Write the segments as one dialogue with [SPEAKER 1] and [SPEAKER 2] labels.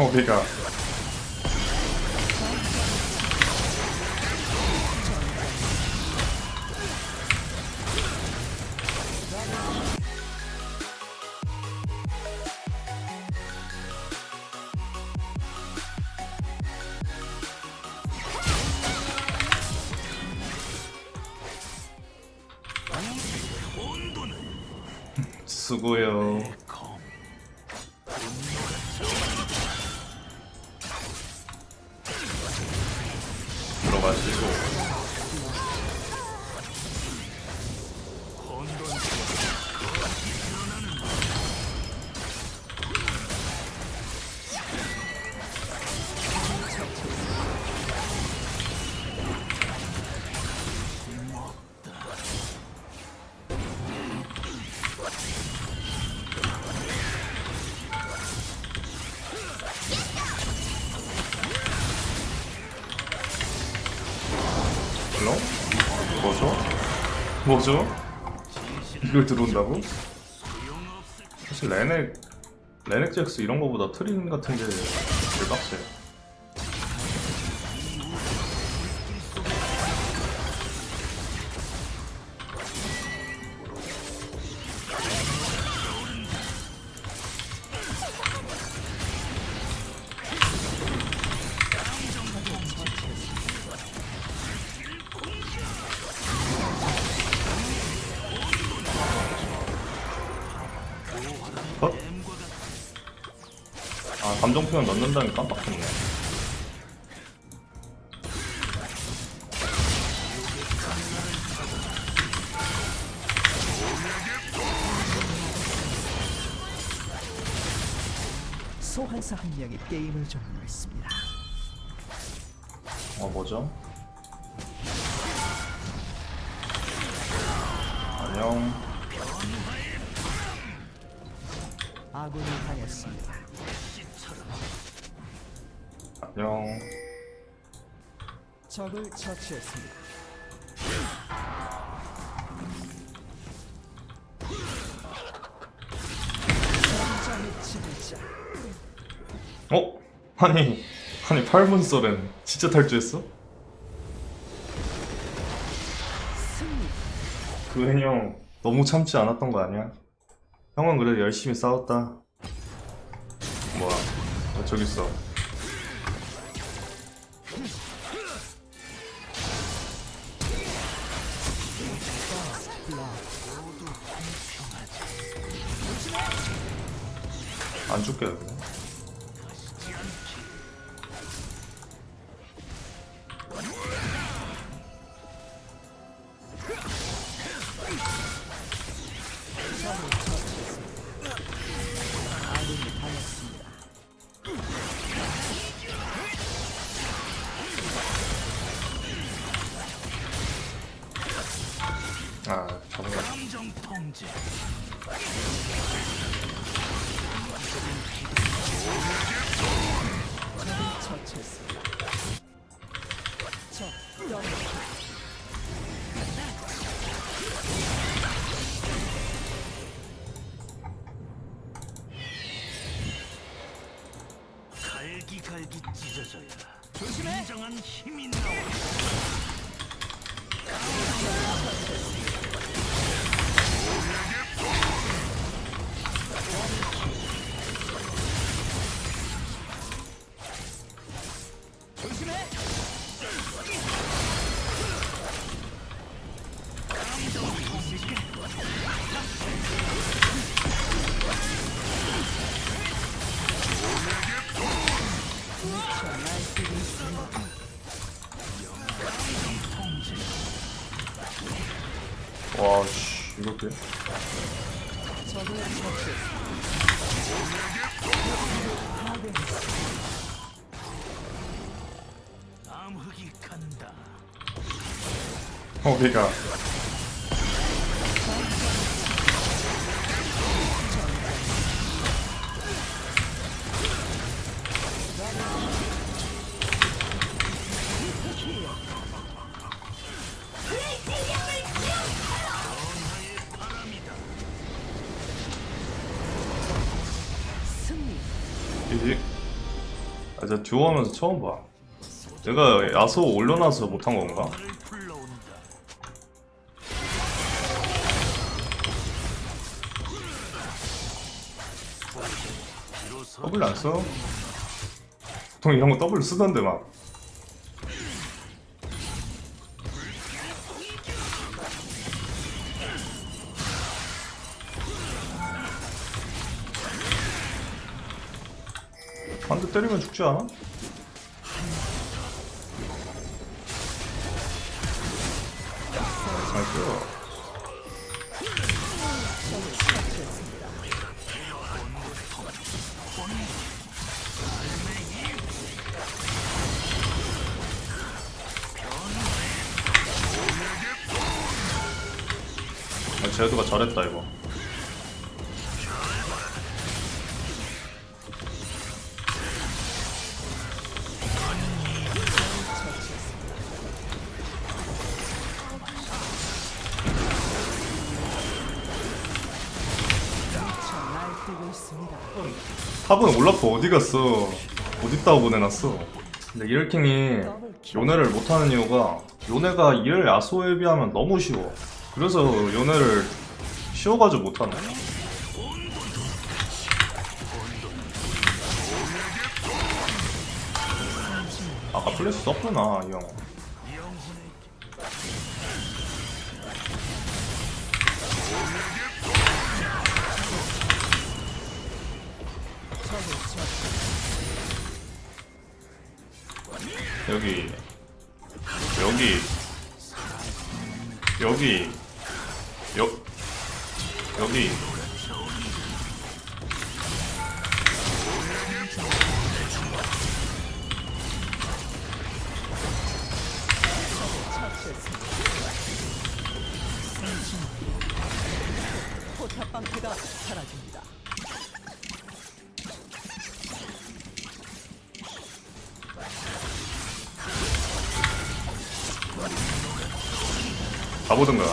[SPEAKER 1] 어디가? 수고요. 들어가 헬로? 뭐죠? 뭐죠? 이걸 들어온다고? 사실 레넥 레넥 잭스 이런 거보다 트린 같은 게 제일 빡세. 컷? 감정 표현 넣는다니 깜빡했네.
[SPEAKER 2] 소환사 한 명이 게임을 종료했습니다.
[SPEAKER 1] 어 뭐죠? 안녕.
[SPEAKER 2] 아군이 당했습니다.
[SPEAKER 1] 안녕.
[SPEAKER 2] 적을 처치했습니다. 전장의 지배자
[SPEAKER 1] 어? 아니 아니 8분 썰은 진짜 탈주했어?
[SPEAKER 2] 승리.
[SPEAKER 1] 그웬 형 너무 참지 않았던 거 아니야? 형은 그래도 열심히 싸웠다. 뭐야? 어, 저기 있어. 안
[SPEAKER 2] 당했습니다.
[SPEAKER 1] 아, 잡아가.
[SPEAKER 3] 갈기갈기 찢어져야 진정한 힘이 나와
[SPEAKER 1] 와, 씨, 이거 게
[SPEAKER 2] 적을 처치했습니다.
[SPEAKER 3] 암흑이 간다
[SPEAKER 1] 어디가? 아, 저 듀오 하면서 처음 봐. 내가 야소 올려놔서 못한 건가? 더블 안 써? 보통 이런 거 더블 쓰던데 막. 한대 때리면 죽지 않아? 아, 제드가 잘했다 이거. 4번 올라프 어디 갔어? 어디다고 보내놨어? 근데 이럴킹이 연애를 못하는 이유가 연애가 이엘 야소에 비하면 너무 쉬워. 그래서 연애를 쉬워가지고 못하네 아까 플래시 썼구나 이 형. 여기 여기 여기 여 여기 가보든가.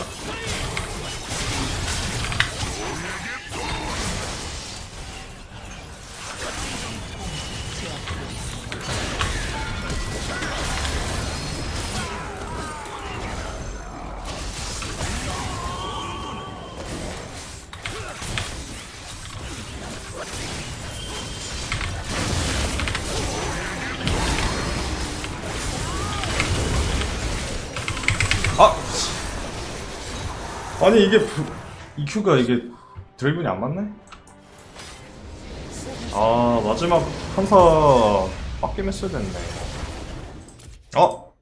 [SPEAKER 1] 아! 씨. 아니 이게 부- EQ가 이게 드래곤이 안 맞네? 아 마지막 한타 빡김 했어야 됐네 어?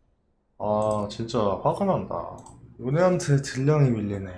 [SPEAKER 1] 아 진짜 화가 난다 요네한테 딜량이 밀리네